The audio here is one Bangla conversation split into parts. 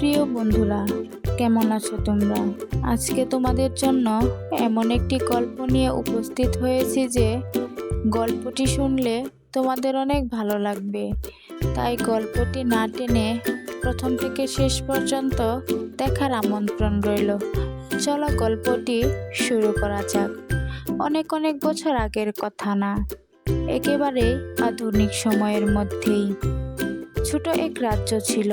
প্রিয় বন্ধুরা, কেমন আছো তোমরা? আজকে তোমাদের জন্য এমন একটি গল্প নিয়ে উপস্থিত হয়েছি যে, গল্পটি শুনলে তোমাদের অনেক ভালো লাগবে। তাই গল্পটি না টেনে প্রথম থেকে শেষ পর্যন্ত দেখার আমন্ত্রণ রইল। চলো গল্পটি শুরু করা যাক। অনেক অনেক বছর আগের কথা না, একেবারে আধুনিক সময়ের মধ্যেই। ছোট এক রাজ্য ছিল।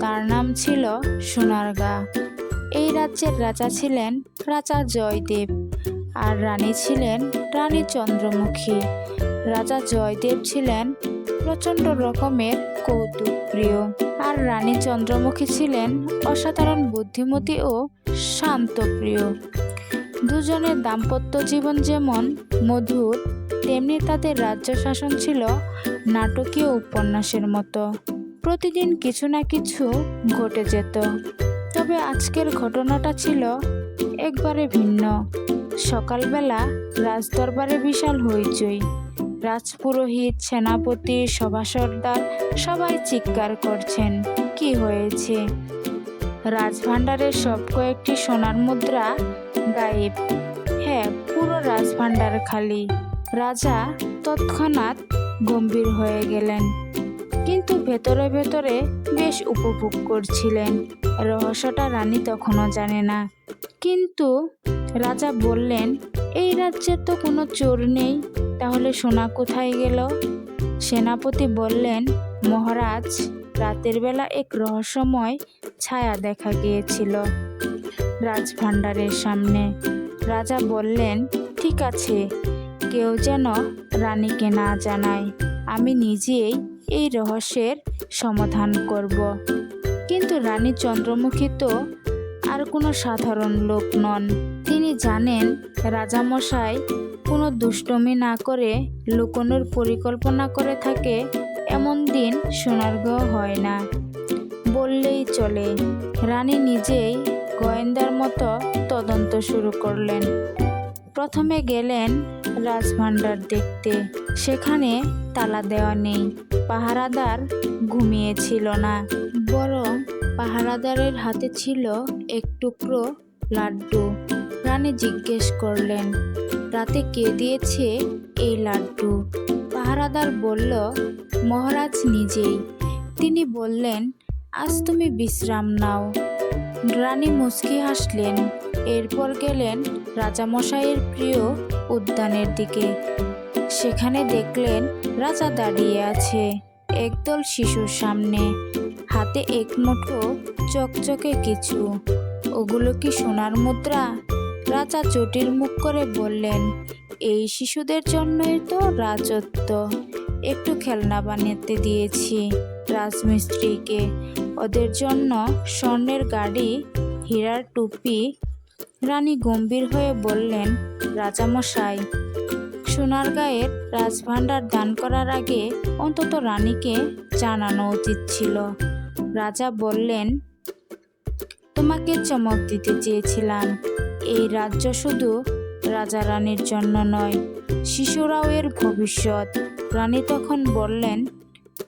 তার নাম ছিল সোনারগা। এই রাজ্যের রাজা ছিলেন রাজা জয়দেব আর রানী ছিলেন রানী চন্দ্রমুখী। রাজা জয়দেব ছিলেন প্রচণ্ড রকমের কৌতুক প্রিয় আর রানী চন্দ্রমুখী ছিলেন অসাধারণ বুদ্ধিমতী ও শান্তপ্রিয়। দুজনের দাম্পত্য জীবন যেমন মধুর তেমনি তাদের রাজ্য শাসন ছিল নাটকীয় উপন্যাসের মতো। প্রতিদিন কিছু না কিছু ঘটে যেত। তবে আজকের ঘটনাটা ছিল একবারে ভিন্ন। সকালবেলা রাজদরবারে বিশাল হইচই। রাজপুরোহিত, সেনাপতি, সভাসর্দার সবাই চিৎকার করছেন, কি হয়েছে? রাজভাণ্ডারের সব কয়েকটি সোনার মুদ্রা গায়েব। হ্যাঁ পুরো রাজভাণ্ডার খালি। রাজা তৎক্ষণাৎ গম্ভীর হয়ে গেলেন। কিন্তু ভেতরে ভেতরে বেশ উপভোগ করছিলেন। রহস্যটা রানী তখনও জানে না। কিন্তু রাজা বললেন, এই রাজ্যে তো কোনো চোর নেই, তাহলে সোনা কোথায় গেল? সেনাপতি বললেন, মহারাজ, রাতের বেলা এক রহস্যময় ছায়া দেখা গিয়েছিল রাজভাণ্ডারের সামনে। রাজা বললেন, ঠিক আছে কেউ যেন রানীকে না জানায়। আমি নিজেই এই রহস্যের সমাধান করব। কিন্তু রানী চন্দ্রমুখী তো আর কোনো সাধারণ লোক নন। তিনি জানেন রাজামশাই কোনো দুষ্টমি না করে লুকোনোর পরিকল্পনা করে থাকে, এমন দিন সোনারগাঁও হয় না। বললেই চলে। রানী নিজেই গোয়েন্দার মতো তদন্ত শুরু করলেন। প্রথমে গেলেন রাজভাণ্ডার দেখতে। সেখানে তালা দেওয়া নেই। পাহারাদার ঘুমিয়েছিল না। বরং পাহারাদারের হাতে ছিল এক টুকরো লাড্ডু। রানী জিজ্ঞেস করলেন, রাতে কে দিয়েছে এই লাড্ডু? পাহারাদার বলল, মহারাজ নিজেই। তিনি বললেন, আজ তুমি বিশ্রাম নাও। রানী মুচকি হাসলেন। এরপর গেলেন রাজামশাইয়ের প্রিয় উদ্যানের দিকে। সেখানে দেখলেন রাজা দাঁড়িয়ে আছে একদল শিশুর সামনে। হাতে এক মুঠো চকচকে কিছু। ওগুলো কি সোনার মুদ্রা? রাজা জটিল মুখ করে বললেন, এই শিশুদের জন্যই তো রাজত্ব। একটু খেলনা বানাতে দিয়েছি রাজমিস্ত্রিকে। ওদের জন্য স্বর্ণের গাড়ি, হীরার টুপি রানী গম্ভীর হয়ে বললেন, রাজামশাই, সোনার গায়ের রাজভাণ্ডার দান করার আগে অন্তত রানীকে জানানো উচিত ছিল। রাজা বললেন, তোমাকে চমক দিতে চেয়েছিলাম। এই রাজ্য শুধু রাজা রানীর জন্য নয়, শিশুরাও এর ভবিষ্যৎ। রানী তখন বললেন,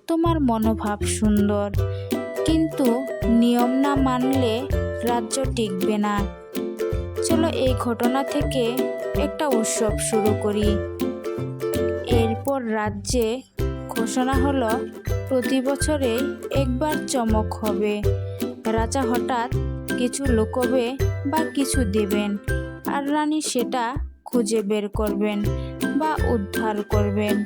তোমার মনোভাব সুন্দর, কিন্তু নিয়ম না মানলে রাজ্য টিকবে না। এই ঘটনা থেকে একটা উৎসব শুরু করি। এরপর রাজ্যে ঘোষণা হলো, প্রতি বছরে একবার চমক হবে। রাজা হঠাৎ কিছু লুকোবে বা কিছু দেবেন, আর রানী সেটা খুঁজে বের করবেন বা উদ্ধার করবেন।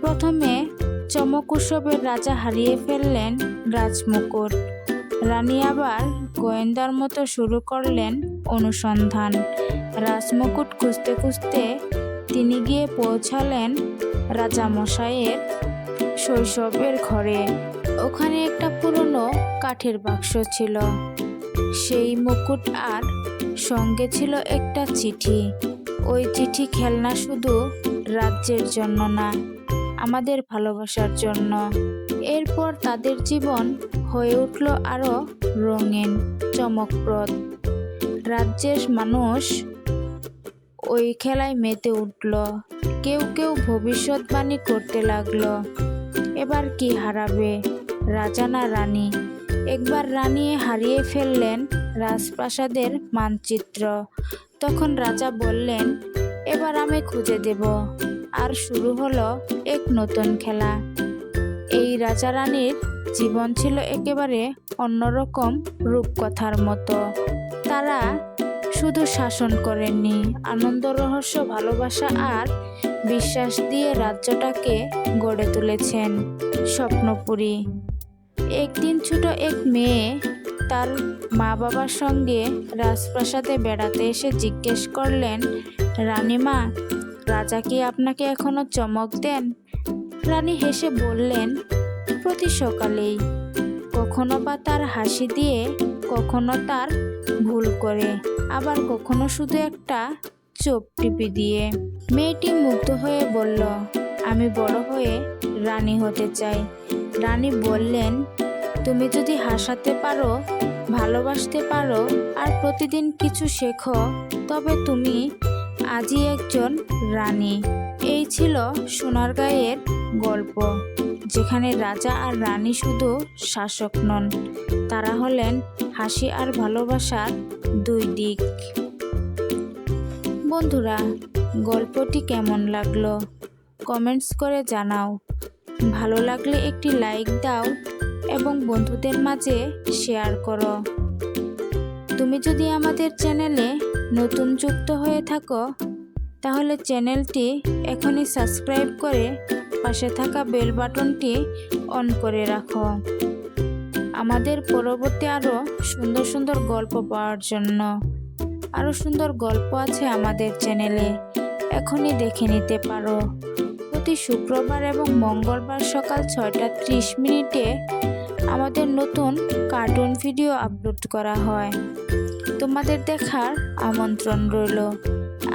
প্রথমে চমক উৎসবের রাজা হারিয়ে ফেললেন রাজমুকুট। রানী আবার গোয়েন্দার মতো শুরু করলেন অনুসন্ধান। রাজমুকুট খুঁজতে খুঁজতে তিনি গিয়ে পৌঁছালেন রাজামশাইয়ের শৈশবের ঘরে। ওখানে একটা পুরনো কাঠের বাক্স ছিল। সেই মুকুট আর সঙ্গে ছিল একটা চিঠি। ওই চিঠি খেলনা শুধু রাজ্যের জন্য না আমাদের ভালোবাসার জন্য। এরপর তাদের জীবন হয়ে উঠল আরও রঙিন, চমকপ্রদ। রাজ্যের মানুষ ওই খেলায় মেতে উঠল। কেউ কেউ ভবিষ্যৎবাণী করতে লাগল। এবার কি হারাবে? রাজা না রানী? একবার রানী হারিয়ে ফেললেন রাজপ্রাসাদের মানচিত্র। তখন রাজা বললেন, এবার আমি খুঁজে দেব। আর শুরু হলো এক নতুন খেলা। এই রাজা রানীর জীবন ছিল একেবারে অন্যরকম রূপকথার মতো। তারা শুধু শাসন করেননি, আনন্দ, রহস্য, ভালোবাসা আর বিশ্বাস দিয়ে রাজ্যটাকে গড়ে তুলেছেন স্বপ্নপুরী। একদিন ছোট এক মেয়ে তার মা বাবার সঙ্গে রাজপ্রাসাদে বেড়াতে এসে জিজ্ঞেস করলেন, রানীমা, রাজা কি আপনাকে এখনও চমক দেন? রানী হেসে বললেন, প্রতি সকালেই কখনো বা তার হাসি দিয়ে, কখনো তার ভুল করে, আবার কখনো শুধু একটা চোপ টিপি দিয়ে। মেয়েটি মুগ্ধ হয়ে বলল, আমি বড় হয়ে রানী হতে চাই। রানী বললেন, তুমি যদি হাসাতে পারো, ভালোবাসতে পারো, আর প্রতিদিন কিছু শেখো, তবে তুমি আজই একজন রানী। এই ছিল সোনারগাঁয়ের গল্প, যেখানে রাজা আর রানী শুধু শাসক নন, তারা হলেন হাসি আর ভালোবাসার দুই দিক। বন্ধুরা, গল্পটি কেমন লাগল? কমেন্টস করে জানাও। ভালো লাগলে একটি লাইক দাও এবং বন্ধুদের মাঝে শেয়ার করো। তুমি যদি আমাদের চ্যানেলে নতুন যুক্ত হয়ে থাকো তাহলে চ্যানেলটি এখনই সাবস্ক্রাইব করে পাশে থাকা বেল বাটনটি অন করে রাখো। আমাদের পরবর্তী আরও সুন্দর সুন্দর গল্প পাওয়ার জন্য। আরও সুন্দর গল্প আছে আমাদের চ্যানেলে। এখনই দেখে নিতে পারো। প্রতি শুক্রবার এবং মঙ্গলবার সকাল ছয়টা ত্রিশ মিনিটে আমাদের নতুন কার্টুন ভিডিও আপলোড করা হয়। তোমাদের দেখার আমন্ত্রণ রইল।